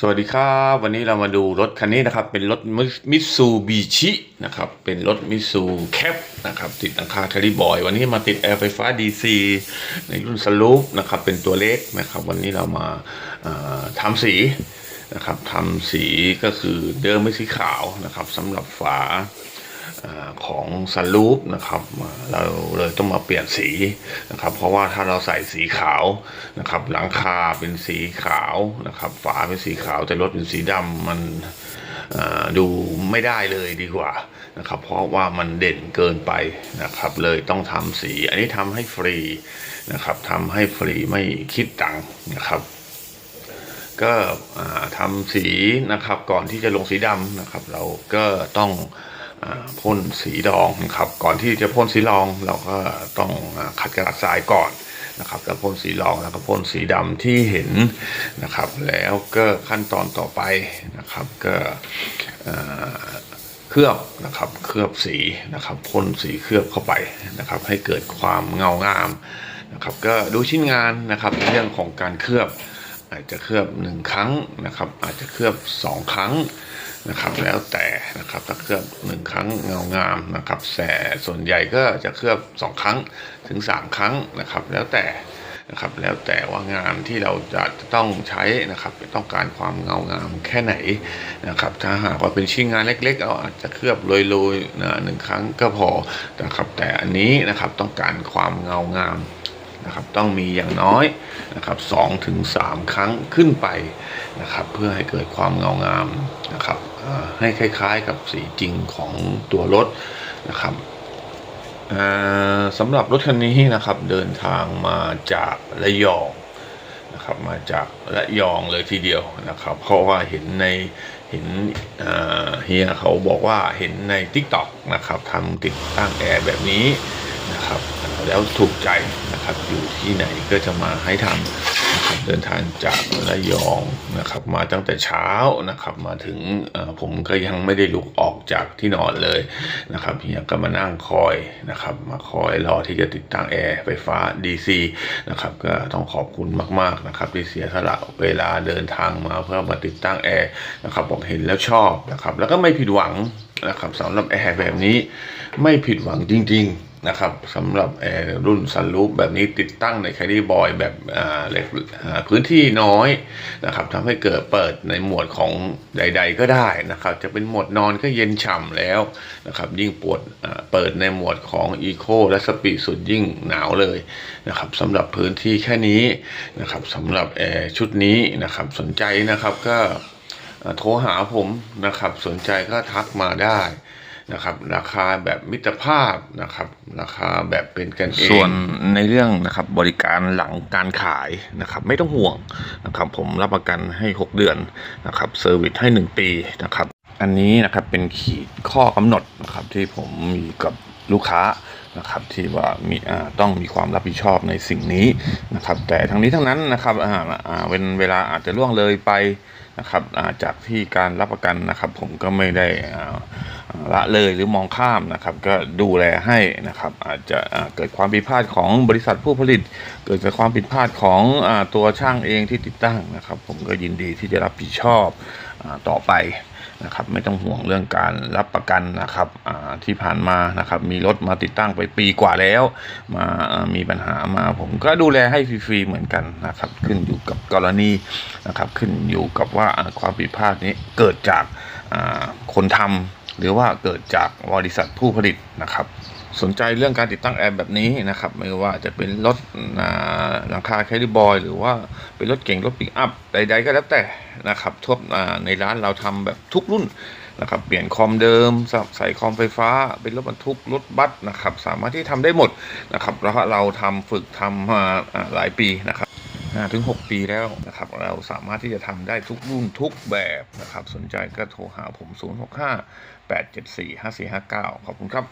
สวัสดีครับ วันนี้เรามาดูรถคันนี้นะครับ เป็นรถมิตซูบิชินะครับ เป็นรถมิตซูแคปนะครับ ติดหลังคาทาริบอย วันนี้มาติดแอร์ไฟฟ้า DC ในรุ่นสลูปนะครับ เป็นตัวเล็กนะครับ วันนี้เรามาาทำสีนะครับทำสีก็คือเดิมไม่สีขาวนะครับสำหรับฝา ของซันรูปนะครับเราเลยต้องมาเปลี่ยนสีนะครับ เพราะว่าถ้าเราใส่สีขาวนะครับ หลังคาเป็นสีขาวนะครับ ฝาเป็นสีขาวแต่รถเป็นสีดำมันดูไม่ได้เลยดีกว่านะครับ เพราะว่ามันเด่นเกินไปนะครับ เลยต้องทำสี อันนี้ทำให้ฟรีนะครับทำให้ฟรีไม่คิดตังค์นะครับก็อ่าทำสีนะครับก่อนที่จะลงสีดำนะครับ เราก็ต้อง พ่นสีดองนะครับ ก่อนที่จะพ่นสีรองเราก็ต้องขัดกระดาษทรายก่อนนะครับแล้วพ่นสีรองแล้วก็พ่นสีดำที่เห็นนะครับ แล้วก็ขั้นตอนต่อไปนะครับก็เคลือบนะครับเคลือบสีนะครับพ่นสีเคลือบเข้าไปนะครับ ให้เกิดความเงางามนะครับก็ดูชิ้นงานนะครับในเรื่องของการเคลือบ อาจจะเคลือบหนึ่งครั้งนะครับ อาจจะเคลือบสองครั้ง นะครับ แล้วแต่นะครับถ้าเคลือบหนึ่งครั้งเงางามนะครับแต่ส่วนใหญ่ก็จะเคลือบสองครั้งถึงสามครั้งนะครับ แล้วแต่นะครับแล้วแต่ว่างานที่เราจะต้องใช้นะครับต้องการความเงางามแค่ไหนนะครับ ถ้าหากว่าเป็นชิ้นงานเล็ก ๆ เราอาจจะเคลือบโรยๆนะหนึ่งครั้งก็พอนะครับ แต่อันนี้นะครับต้องการความเงางามนะครับต้องมีอย่างน้อยนะครับสองถึงสามครั้งขึ้นไปนะครับ เพื่อให้เกิดความเงางามนะครับ ให้คล้ายๆกับสีจริงของตัวรถนะครับสำหรับรถคันนี้นะครับเดินทางมาจากระยองนะครับมาจากระยองเลยทีเดียวนะครับ เพราะว่าเห็นในเห็นเฮียเขาบอกว่าเห็นใน t ิ k t o k นะครับทำติดตั้งแอร์แบบนี้นะครับแล้วถูกใจนะครับอยู่ที่ไหนก็จะมาให้ทำ เดินทางจากระยองนะครับ มาตั้งแต่เช้านะครับ มาถึงผมก็ยังไม่ได้ลุกออกจากที่นอนเลยนะครับเฮียก็มานั่งคอยนะครับ มาคอยรอที่จะติดตั้งแอร์ไฟฟ้า DC นะครับ ก็ต้องขอบคุณมากๆนะครับ ที่เสียสละเวลาเดินทางมาเพื่อมาติดตั้งแอร์นะครับบอกเห็นแล้วชอบนะครับ แล้วก็ไม่ผิดหวังนะครับสำหรับแอร์แบบนี้ไม่ผิดหวังจริง ๆ นะครับสำหรับแอร์รุ่นซันรูปแบบนี้ติดตั้งในแคดดี้บอยแบบอ่าเล็กอ่าพื้นที่น้อยนะครับทำให้เกิดเปิดในหมวดของใด ๆ ก็ได้นะครับ จะเป็นโหมดนอนก็เย็นฉ่ำแล้วนะครับ ยิ่งปวดอ่าเปิดในหมวดของอีโคและสปีดสุดยิ่งหนาวเลยนะครับสำหรับพื้นที่แค่นี้นะครับสำหรับแอร์ชุดนี้นะครับสนใจนะครับก็โทรหาผมนะครับ สนใจก็ทักมาได้ นะครับราคาแบบมิตรภาพนะครับราคาแบบเป็นกันเอง ส่วนในเรื่องนะครับบริการหลังการขายนะครับไม่ต้องห่วงนะครับผมรับประกันให้ 6 เดือนนะครับเซอร์วิสให้ 1 ปีนะครับอันนี้นะครับเป็นขีดข้อกำหนดนะครับที่ผมมีกับลูกค้านะครับที่ว่ามีอ่าต้องมีความรับผิดชอบในสิ่งนี้นะครับแต่ทั้งนี้ทั้งนั้นนะครับอ่าอ่าเวลเวลาอาจจะล่วงเลยไปนะครับจากที่การรับประกันนะครับ ผมก็ไม่ได้อ่า ละเลยหรือมองข้ามนะครับก็ดูแลให้นะครับอาจจะเกิดความผิดพลาดของบริษัทผู้ผลิต เกิดจากความผิดพลาดของอตัวช่างเองที่ติดตั้งนะครับ ผมก็ยินดีที่จะรับผิดชอบอต่อไปนะครับไม่ต้องห่วงเรื่องการรับประกันนะครับที่ผ่านมานะครับมีรถมาติดตั้งไปปีกว่าแล้ว มามีปัญหามาผมก็ดูแลให้ฟรีๆเหมือนกันนะครับขึ้นอยู่กับกรณีนะครับขึ้นอยู่กับว่าความผิดพลาดนี้เกิดจากคนทำ หรือว่าเกิดจากบริษัทผู้ผลิตนะครับ สนใจเรื่องการติดตั้งแอร์แบบนี้นะครับ ไม่ว่าจะเป็นรถหลังคาแคลิบอย หรือว่าเป็นรถเก่งรถปิกอัพใด ๆ ก็แล้วแต่นะครับทั่วในร้านเราทำแบบทุกรุ่นนะครับเปลี่ยนคอมเดิมใส่คอมไฟฟ้า เป็นรถบรรทุกรถบัสนะครับ สามารถที่ทำได้หมดนะครับแล้วเราทำฝึกทำมาหลายปีนะครับ ห้าถึงหกปีแล้วนะครับ เราสามารถที่จะทำได้ทุกรุ่นทุกแบบนะครับ สนใจก็โทรหาผม 0 6 5 8 7 4 5 4 5 9 ขอบคุณครับ